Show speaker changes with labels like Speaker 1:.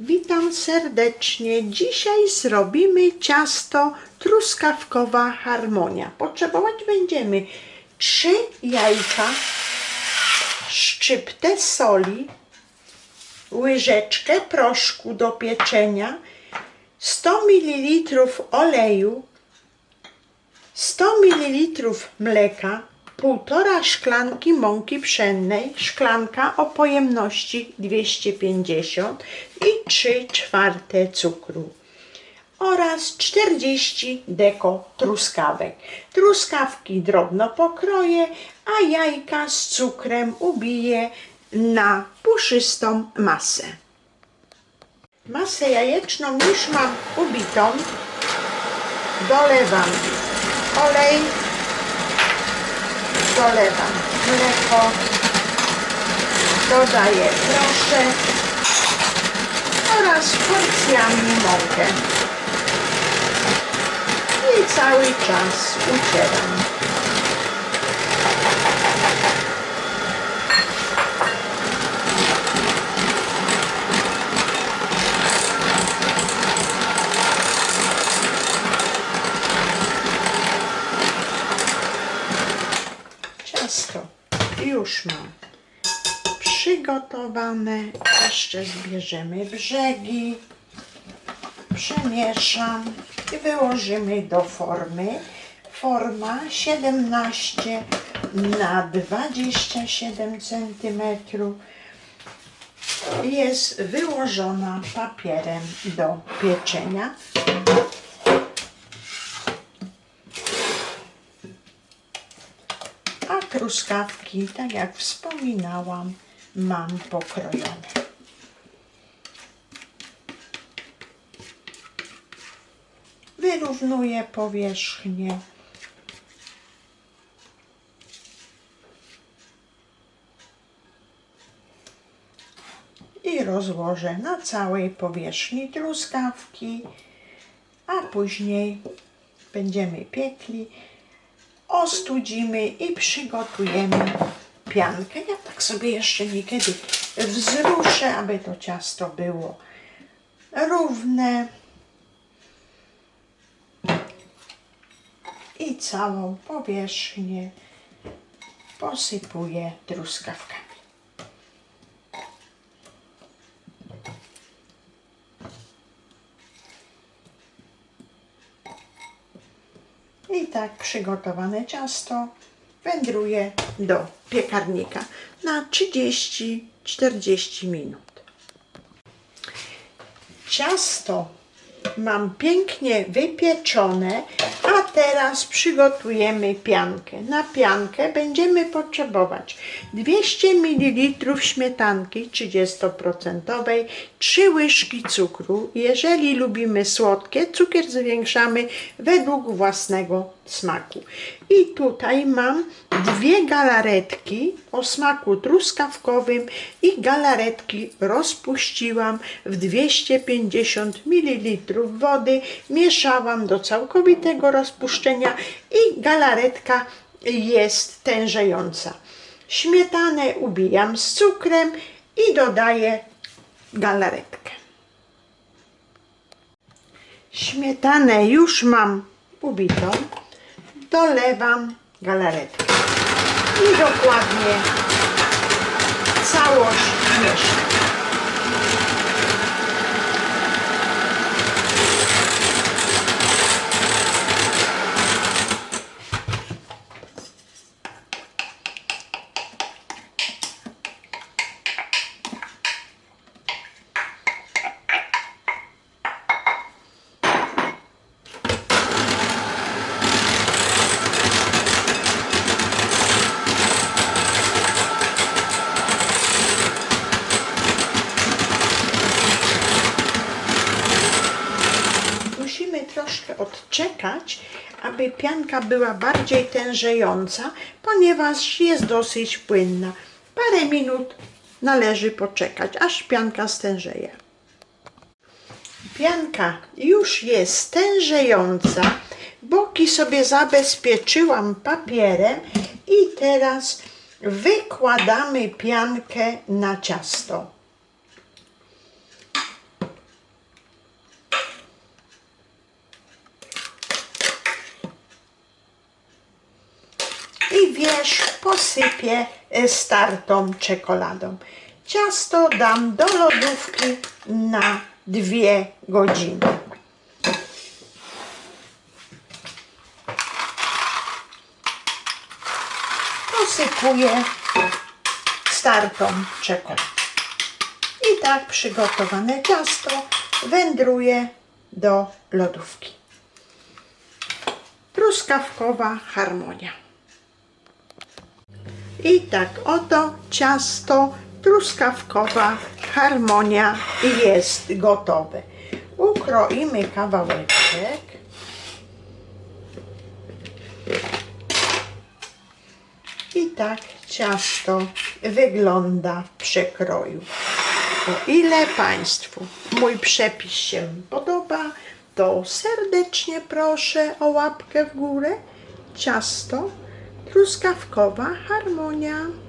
Speaker 1: Witam serdecznie. Dzisiaj zrobimy ciasto truskawkowa harmonia. Potrzebować będziemy trzy jajka, szczyptę soli, łyżeczkę proszku do pieczenia, 100 ml oleju, 100 ml mleka, półtora szklanki mąki pszennej, szklanka o pojemności 250 i 3 czwarte cukru oraz 40 deko truskawek. Truskawki drobno pokroję, a jajka z cukrem ubiję na puszystą masę. Masę jajeczną już mam ubitą. Dolewam olej, dolewam mleko, dodaję proszek oraz porcjami mąkę. I cały czas ucieram. Ciasto już mam przygotowane. Jeszcze zbierzemy brzegi. Przemieszam i wyłożymy do formy. Forma 17 na 27 cm jest wyłożona papierem do pieczenia. A truskawki, tak jak wspominałam, mam pokrojone. Wyrównuję powierzchnię. I rozłożę na całej powierzchni truskawki, a później będziemy piekli ostudzimy i przygotujemy piankę. Ja tak sobie jeszcze niekiedy wzruszę, aby to ciasto było równe. I całą powierzchnię posypuję truskawkami. I tak przygotowane ciasto wędruje do piekarnika na 30-40 minut. Ciasto mam pięknie wypieczone, a teraz przygotujemy piankę. Na piankę będziemy potrzebować 200 ml śmietanki 30%, 3 łyżki cukru. Jeżeli lubimy słodkie, cukier zwiększamy według własnego smaku. I tutaj mam dwie galaretki o smaku truskawkowym i galaretki rozpuściłam w 250 ml wody, mieszałam do całkowitego rozpuszczenia i galaretka jest tężejąca. Śmietanę ubijam z cukrem i dodaję galaretkę. Śmietanę już mam ubitą, dolewam galaretkę i dokładnie całość mieszam. Odczekać, aby pianka była bardziej tężejąca, ponieważ jest dosyć płynna. Parę minut należy poczekać, aż pianka stężeje. Pianka już jest tężejąca. Boki sobie zabezpieczyłam papierem i teraz wykładamy piankę na ciasto. I wierzch posypię e, startą czekoladą. Ciasto dam do lodówki na dwie godziny. Posypuję startą czekoladą. I tak przygotowane ciasto wędruje do lodówki. Truskawkowa harmonia. I tak oto ciasto truskawkowa harmonia jest gotowe. Ukroimy kawałeczek. I tak ciasto wygląda w przekroju. O ile Państwu mój przepis się podoba, to serdecznie proszę o łapkę w górę. Ciasto truskawkowa harmonia.